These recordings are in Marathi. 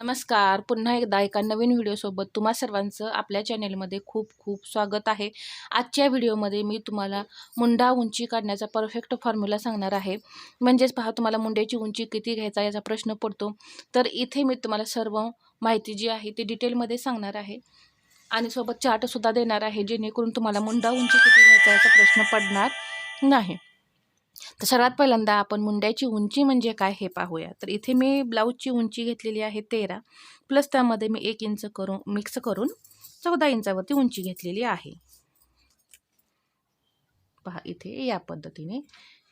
नमस्कार. पुन्हा एकदा एका नवीन व्हिडिओसोबत तुम्हा सर्वांचं आपल्या चॅनेलमध्ये खूप खूप स्वागत आहे. आजच्या व्हिडिओमध्ये मी तुम्हाला मुंडा उंची काढण्याचा परफेक्ट फॉर्म्युला सांगणार आहे. म्हणजेच पहा तुम्हाला मुंड्याची उंची किती घ्यायचा याचा प्रश्न पडतो. तर इथे मी तुम्हाला सर्व माहिती जी आहे ती डिटेलमध्ये सांगणार आहे. आणि सोबत चार्टसुद्धा देणार आहे जेणेकरून तुम्हाला मुंडा उंची किती घ्यायचा याचा प्रश्न पडणार नाही. तर सर्वात पहिल्यांदा आपण मुंड्याची उंची म्हणजे काय हे पाहूया. तर इथे मी ब्लाऊजची उंची घेतलेली आहे तेरा. प्लस त्यामध्ये मी एक इंच करून मिक्स करून चौदा इंचावरती उंची घेतलेली आहे. पहा इथे या पद्धतीने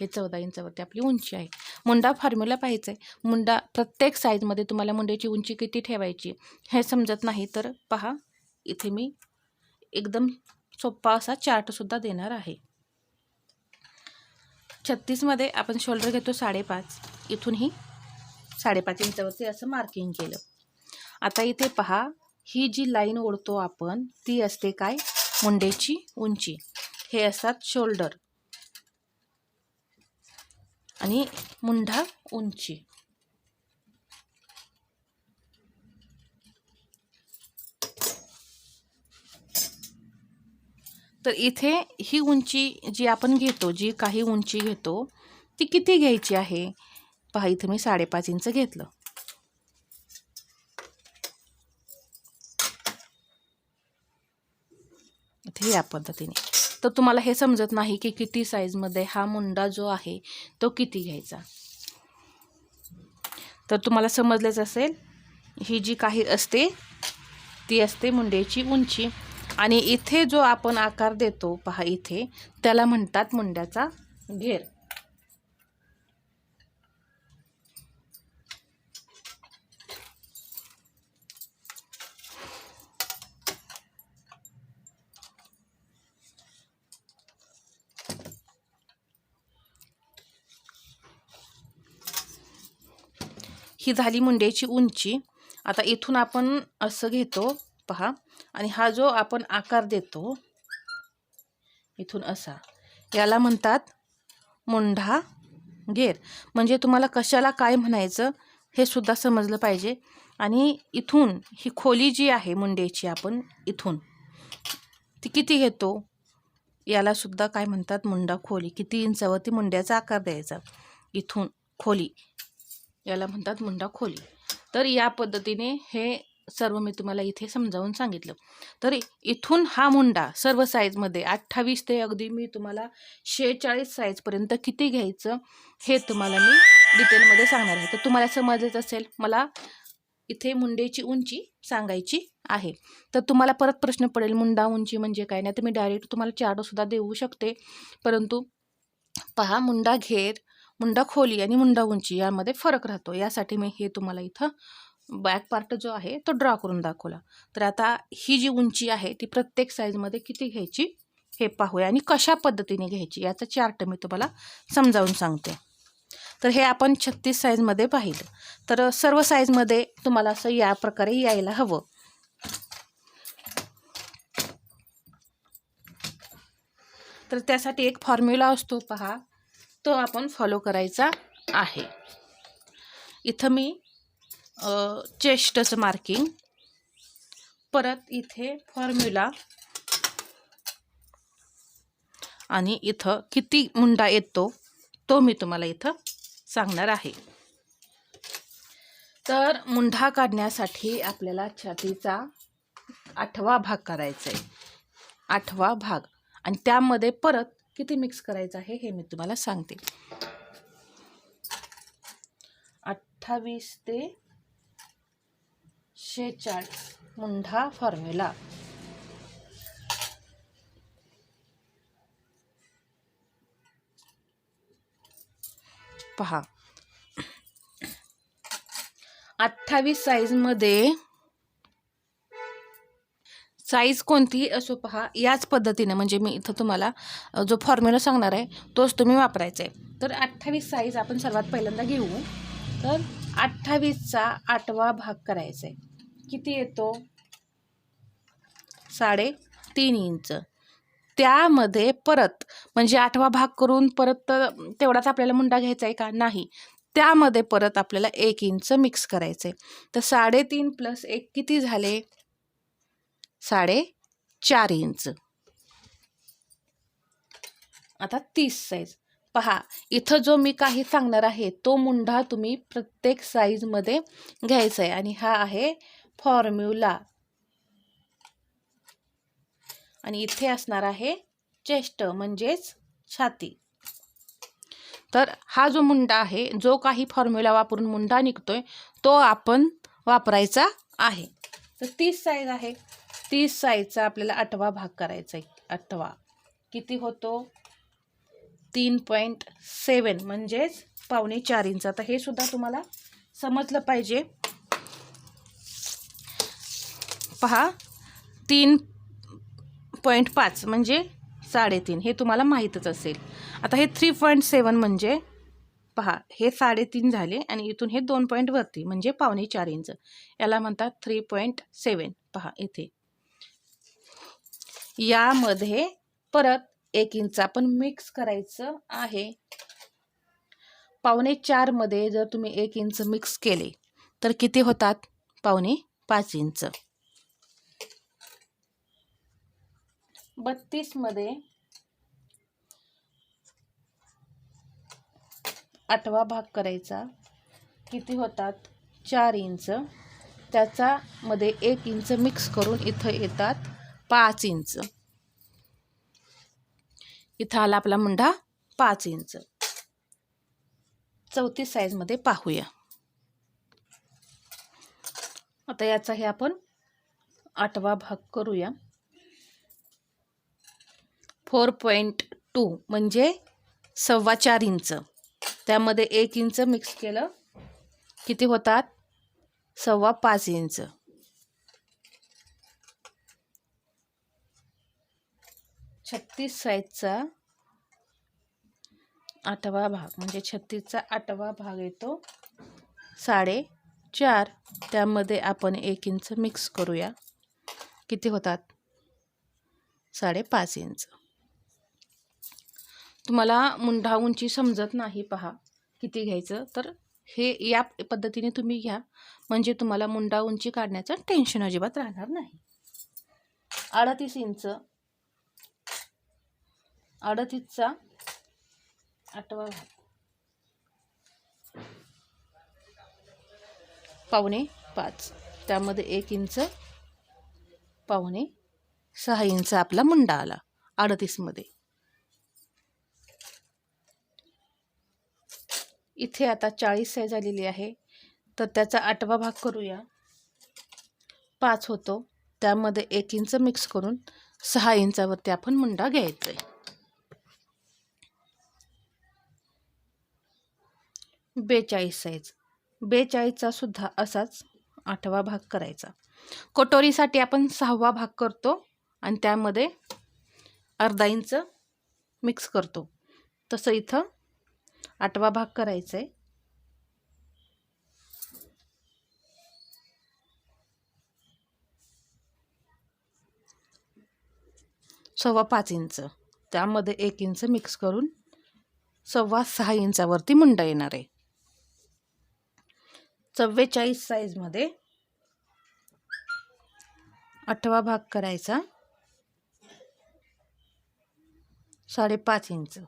हे चौदा इंचावरती आपली उंची आहे. मुंडा फॉर्म्युला पाहायचा आहे मुंडा प्रत्येक साईजमध्ये तुम्हाला मुंड्याची उंची किती ठेवायची हे समजत नाही तर पहा इथे मी एकदम सोप्पा असा चार्टसुद्धा देणार आहे. छत्तीसमध्ये आपण शोल्डर घेतो साडेपाच. इथूनही साडेपाच इंचावरती असं मार्किंग केलं. आता इथे पहा ही जी लाईन ओढतो आपण ती असते काय? मुंडेची उंची. हे असतात शोल्डर आणि मुंढा उंची. तर इथे ही उंची जी आपण घेतो जी काही उंची घेतो ती किती घ्यायची आहे? पहा इथे मी साडेपाच इंच घेतलं. इथे या पद्धतीने. तर तुम्हाला हे समजत नाही की किती साईजमध्ये हा मुंडा जो आहे तो किती घ्यायचा. तर तुम्हाला समजलंच असेल ही जी काही असते ती असते मुंड्याची उंची. आणि इथे जो आपण आकार देतो पहा इथे त्याला म्हणतात मुंड्याचा घेर. ही झाली मुंड्याची उंची. आता इथून आपण असं घेतो पहा. आणि हा जो आपण आकार देतो इथून असा. याला म्हणतात मुंढा घेर म्हणजे तुम्हाला कशाला काय म्हणायचं हे सुद्धा समजलं पाहिजे. आणि इथून ही खोली जी आहे मुंड्याची आपण इथून ती किती घेतो? याला सुद्धा काय म्हणतात मुंडा खोली. किती इंचावरती मुंड्याचा आकार द्यायचा? इथून खोली. याला म्हणतात मुंडा खोली. तर या पद्धतीने हे सर्व मी तुम्हाला इथे समजावून सांगितलं. तर इथून हा मुंडा सर्व साईजमध्ये अठ्ठावीस ते अगदी मी तुम्हाला शेहेचाळीस साईजपर्यंत किती घ्यायचं हे तुम्हाला मी डिटेलमध्ये सांगणार आहे. तर तुम्हाला समजलंच असेल मला इथे मुंडेची उंची सांगायची आहे. तर तुम्हाला परत प्रश्न पडेल मुंडा उंची म्हणजे काय? नाही तर मी डायरेक्ट तुम्हाला चार्टसुद्धा देऊ शकते. परंतु पहा मुंडा घेर मुंडा खोली आणि मुंडा उंची यामध्ये फरक राहतो. यासाठी मी हे तुम्हाला इथं बॅक पार्ट जो आहे तो ड्रॉ करून दाखवला. तर आता ही जी उंची आहे ती प्रत्येक साईजमध्ये किती घ्यायची हे पाहूया. आणि कशा पद्धतीने घ्यायची याचा चार्ट मी तुम्हाला समजावून सांगते. तर हे आपण छत्तीस साईजमध्ये पाहिलं. तर सर्व साईजमध्ये तुम्हाला असं या प्रकारे यायला हवं. तर त्यासाठी एक फॉर्म्युला असतो पहा. तो आपण फॉलो करायचा आहे. इथं मी चेस्टचं मार्किंग परत इथे फॉर्म्युला आणि इथं किती मुंडा येतो तो मी तुम्हाला इथं सांगणार आहे. तर मुंढा काढण्यासाठी आपल्याला छातीचा आठवा भाग करायचा आहे आठवा भाग. आणि त्यामध्ये परत किती मिक्स करायचं आहे हे मी तुम्हाला सांगते. अठ्ठावीस ते शेचाळीस मुंढा फॉर्म्युला. पहा. अठ्ठावीस साईजमध्ये साईज कोणतीही असो पहा याच पद्धतीने म्हणजे मी इथं तुम्हाला जो फॉर्म्युला सांगणार आहे तोच तुम्ही वापरायचा आहे. तर अठ्ठावीस साईज आपण सर्वात पहिल्यांदा घेऊ. तर अठ्ठावीसचा आठवा भाग करायचा आहे. किती येतो? साडे तीन इंच. त्यामध्ये परत म्हणजे आठवा भाग करून परत तेवढाच आपल्याला मुंडा घ्यायचा आहे का? नाही. त्यामध्ये परत आपल्याला एक इंच मिक्स करायचं आहे. तर साडेतीन प्लस एक किती झाले? साडे चार इंच. आता तीस साईज पहा इथं जो मी काही सांगणार आहे तो मुंढा तुम्ही प्रत्येक साईजमध्ये घ्यायचा आहे. आणि हा आहे फॉर्म्युला. आणि इथे असणार आहे चेस्ट म्हणजेच छाती. तर हा जो मुंडा आहे जो काही फॉर्म्युला वापरून मुंडा निघतोय तो आपण वापरायचा आहे. तर तीस साईज आहे. तीस साईजचा आपल्याला आठवा भाग करायचा आहे. आठवा. किती होतो? तीन पॉईंट सेवन म्हणजेच पावणे चार इंच. आता हे सुद्धा तुम्हाला समजलं पाहिजे. पहा तीन पॉईंट पाच म्हणजे साडेतीन. हे तुम्हाला माहीतच असेल. आता हे थ्री पॉईंट सेवन म्हणजे पहा हे साडेतीन झाले आणि इथून हे दोन पॉईंट वरती म्हणजे पावणे चार इंच. याला म्हणतात थ्री पॉईंट सेवन पहा इथे. यामध्ये परत एक इंच आपण मिक्स करायचं आहे. पावणे चारमध्ये जर तुम्ही एक इंच मिक्स केले तर किती होतात? पावणे पाच इंच. बत्तीसमध्ये आठवा भाग करायचा. किती होतात? चार इंच. त्याच्यामध्ये एक इंच मिक्स करून इथं येतात पाच इंच. इथं आला आपला मुंडा पाच इंच. चौतीस साईजमध्ये पाहूया. आता याचाही आपण आठवा भाग करूया. फोर पॉईंट टू म्हणजे सव्वा चार इंच. त्यामध्ये एक इंच मिक्स केलं किती होतात? सव्वा पाच इंच. छत्तीस साईजचा आठवा भाग म्हणजे छत्तीसचा आठवा भाग येतो. साडे चार. त्यामध्ये आपण एक इंच मिक्स करूया. किती होतात? साडेपाच इंच. तुम्हाला मुंढा उंची समजत नाही पहा. किती घ्यायचं? तर हे या पद्धतीने तुम्ही घ्या. म्हणजे तुम्हाला मुंडा उंची काढण्याचं टेन्शन अजिबात राहणार नाही. अडतीस इंच. अडतीसचा आठवा पावणे पाच. त्यामध्ये एक इंच पावणे सहा इंच आपला मुंडा आला अडतीसमध्ये. इथे आता चाळीस साईज आलेली आहे. तर त्याचा आठवा भाग करूया. पाच होतो. त्यामध्ये एक इंच मिक्स करून सहा इंचावरती आपण मुंडा घ्यायचा आहे बेचाळीस साईज बेचाळीसचा सुद्धा असाच आठवा भाग करायचा. कटोरीसाठी आपण सहावा भाग करतो आणि त्यामध्ये अर्धा इंच मिक्स करतो. तसं इथं आठवा भाग करायचा आहे सव्वा पाच इंच. त्यामध्ये एक इंच मिक्स करून सव्वा सहा इंचावरती मुंडा येणार आहे. चव्वेचाळीस साईजमध्ये आठवा भाग करायचा. साडेपाच इंच.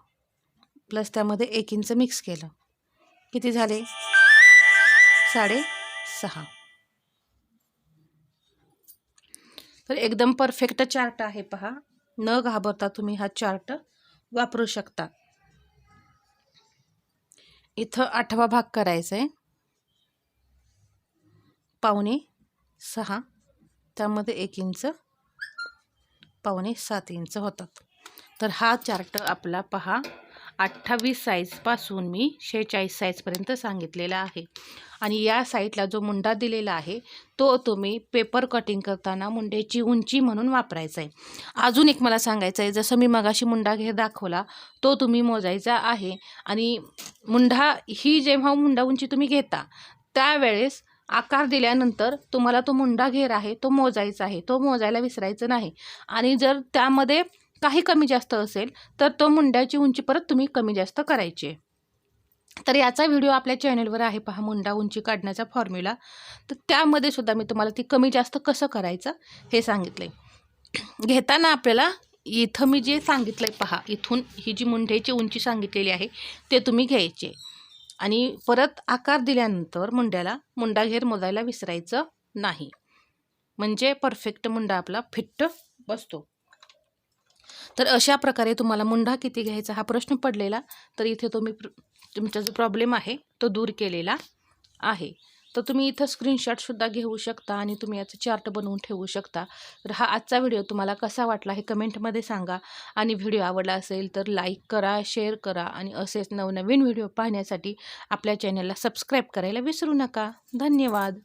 प्लस त्यामध्ये एक इंच मिक्स केलं. किती झाले? साडे सहा तर एकदम परफेक्ट चार्ट आहे पहा. न घाबरता तुम्ही हा चार्ट वापरू शकता. इथं आठवा भाग करायचा आहे. पावणे सहा. त्यामध्ये एक इंच पावणे सात इंच होतात. तर हा चार्ट आपला पहा. अठ्ठावीस साईजपासून मी शेहेचाळीस साईजपर्यंत सांगितलेला आहे. आणि या साईडला जो मुंडा दिलेला आहे तो तुम्ही पेपर कटिंग करताना मुंड्याची उंची म्हणून वापरायचा आहे अजून एक मला सांगायचं आहे जसं मी मगाशी मुंडा घे दाखवला तो तुम्ही मोजायचा आहे. आणि मुंढा ही जेव्हा मुंडा उंची तुम्ही घेता त्यावेळेस आकार दिल्यानंतर तुम्हाला तो मुंडा घेर आहे तो मोजायचा आहे तो मोजायला विसरायचं नाही. आणि जर त्यामध्ये काही कमी जास्त असेल तर तो मुंड्याची उंची परत तुम्ही कमी जास्त करायची आहे. तर याचा व्हिडिओ आपल्या चॅनलवर आहे पहा मुंडा उंची काढण्याचा फॉर्म्युला तर त्यामध्ये सुद्धा मी तुम्हाला ती कमी जास्त कसं करायचं हे सांगितलं आहे घेताना आपल्याला इथं मी जे सांगितलं आहे पहा इथून ही जी मुंड्याची उंची सांगितलेली आहे ते तुम्ही घ्यायचे. आणि परत आकार दिल्यानंतर मुंड्याला मुंडा घेर मोजायला विसरायचं नाही. म्हणजे परफेक्ट मुंडा आपला फिट्ट बसतो. तर अशा प्रकारे तुम्हाला मुंडा किती घ्यायचा हा प्रश्न पडलेला. तर इथे तुम्ही प्र तुमचा जो प्रॉब्लेम आहे तो दूर केलेला आहे. तर तुम्ही इथं स्क्रीनशॉटसुद्धा घेऊ शकता आणि तुम्ही याचं चार्ट बनवून ठेवू शकता. तर हा आजचा व्हिडिओ तुम्हाला कसा वाटला हे कमेंटमध्ये सांगा. आणि व्हिडिओ आवडला असेल तर लाईक करा शेअर करा आणि असेच नवनवीन व्हिडिओ पाहण्यासाठी आपल्या चॅनलला सबस्क्राईब करायला विसरू नका. धन्यवाद.